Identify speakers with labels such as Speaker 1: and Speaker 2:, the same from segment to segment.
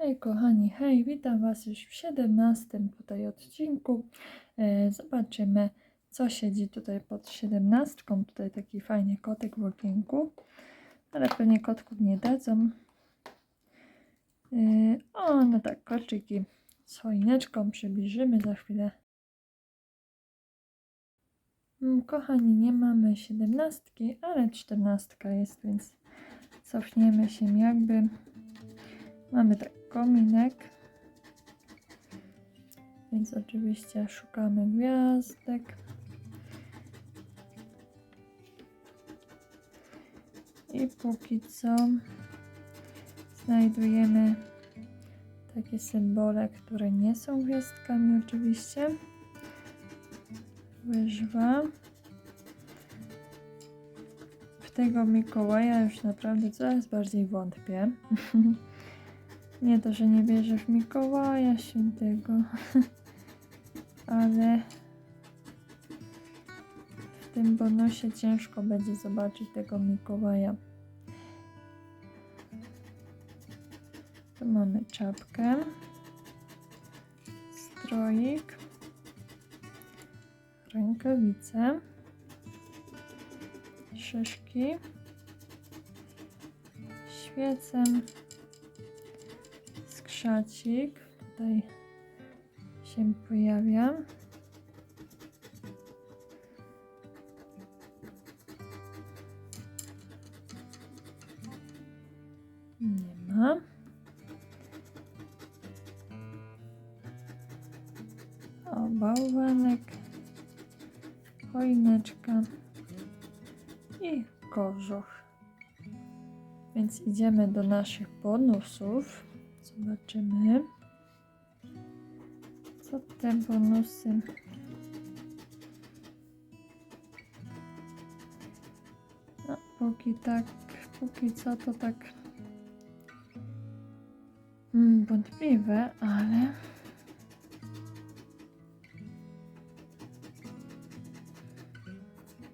Speaker 1: Hej kochani, hej, witam Was już w 17 tutaj odcinku. E, zobaczymy, co siedzi tutaj pod 17. Tutaj taki fajny kotek w okienku, ale pewnie kotków nie dadzą. E, o, no tak, koczyki z przybliżymy za chwilę. Mm, Kochani, nie mamy 17, ale 14 jest, więc cofniemy się jakby. Mamy tak kominek. Więc oczywiście szukamy gwiazdek. I póki co znajdujemy takie symbole, które nie są gwiazdkami oczywiście. Łyżwa. W tego Mikołaja już naprawdę coraz bardziej wątpię. Nie to, że nie wierzę w Mikołaja Świętego, ale w tym bonusie ciężko będzie zobaczyć tego Mikołaja. Tu mamy czapkę, stroik, rękawice, szyszki, świecę, skrzacik tutaj się pojawia. Nie ma. O, bałwanek, choineczka i kożuch. Więc idziemy do naszych bonusów. Zobaczymy, co te bonusy. No, póki tak, póki co to tak mm, wątpliwe, ale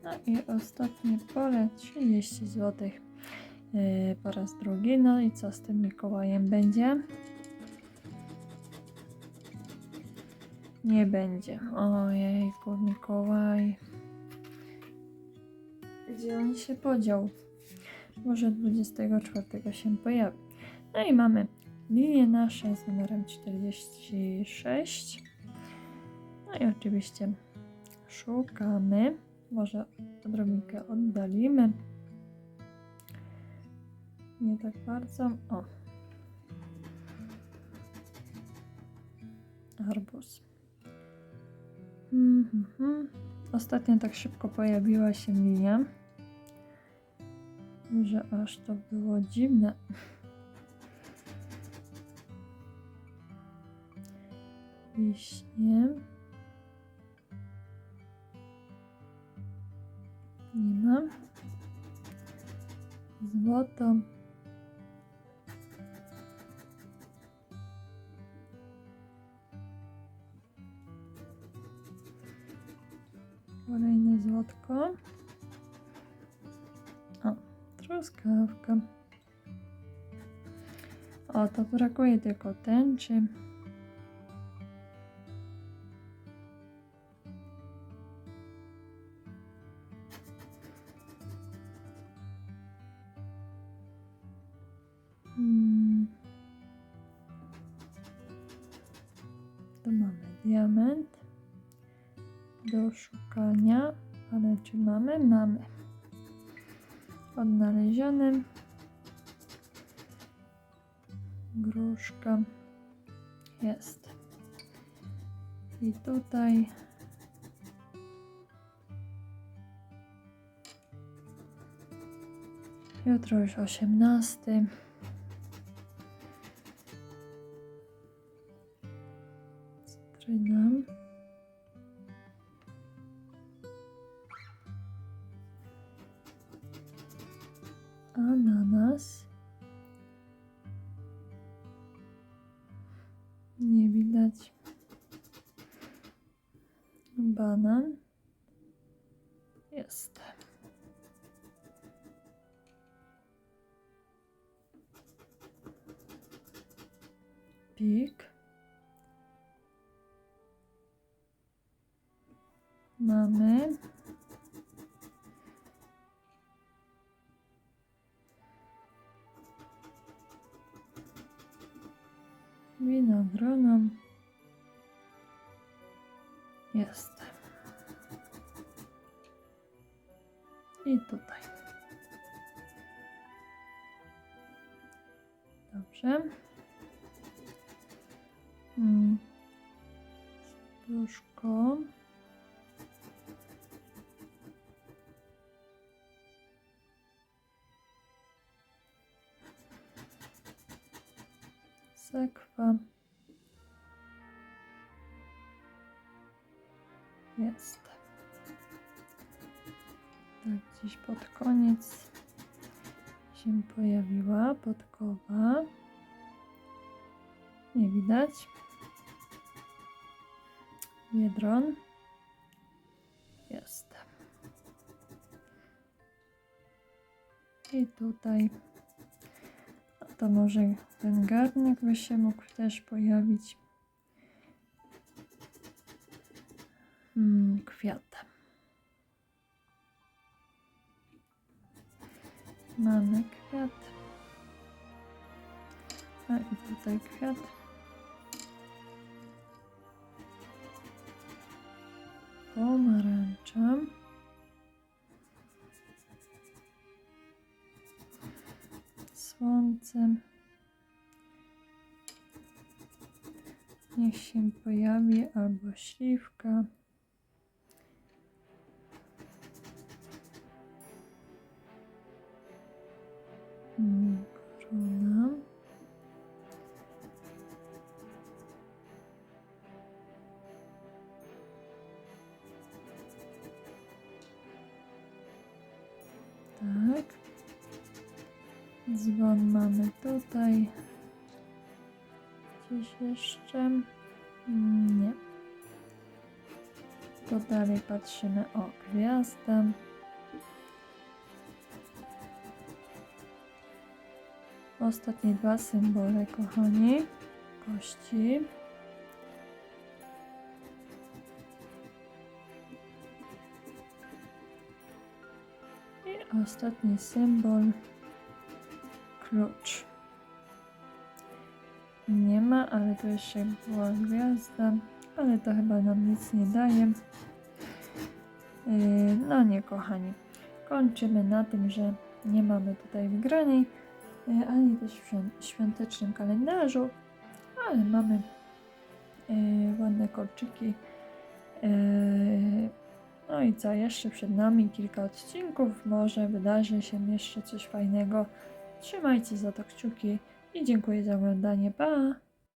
Speaker 1: no i ostatnie pole 30 zł po raz drugi. No i co z tym Mikołajem będzie? Nie będzie. Ojejku, Mikołaj. Gdzie on się podział? Może 24 się pojawi. No i mamy linię nasze z numerem 46. No i oczywiście szukamy. Może odrobinkę oddalimy. Nie tak bardzo. O. Arbuz. Mhm. Ostatnio tak szybko pojawiła się linia, że aż to było dziwne. Wiśnie. Nie ma. Złoto. Kolejne złotko. O, truskawka. O, to brakuje tylko tęczy. Hmm. Tu mamy diament do szukania, ale czy mamy? Mamy. Odnaleziony. Gruszka jest. I tutaj jutro już 18. Ananas. Nie widać. Banan. Jest. pik. Mamy. Winogrono. Jest. I tutaj. Dobrze. Mm. Sekwa. Jest. Tak, gdzieś pod koniec się pojawiła podkowa. Nie widać. Biedron. Jest. I tutaj. To może ten garnek by się mógł też pojawić. Hmm, kwiatem. Mamy kwiat. A i tutaj kwiat. Pomarańcza. Słońce. Niech się pojawi albo śliwka. Dzwon mamy tutaj. Gdzieś jeszcze? Nie. To dalej patrzymy o gwiazdę. Ostatnie dwa symbole, kochani. Kości. I ostatni symbol. Klucz. Nie ma, ale tu jeszcze była gwiazda, ale to chyba nam nic nie daje. Yy, No nie, kochani. Kończymy na tym, że nie mamy tutaj wygranej, yy, ani też w świąt- świątecznym kalendarzu, ale mamy yy, ładne kolczyki. No i co, jeszcze przed nami kilka odcinków, może wydarzy się jeszcze coś fajnego. Trzymajcie za to kciuki i dziękuję za oglądanie. Pa!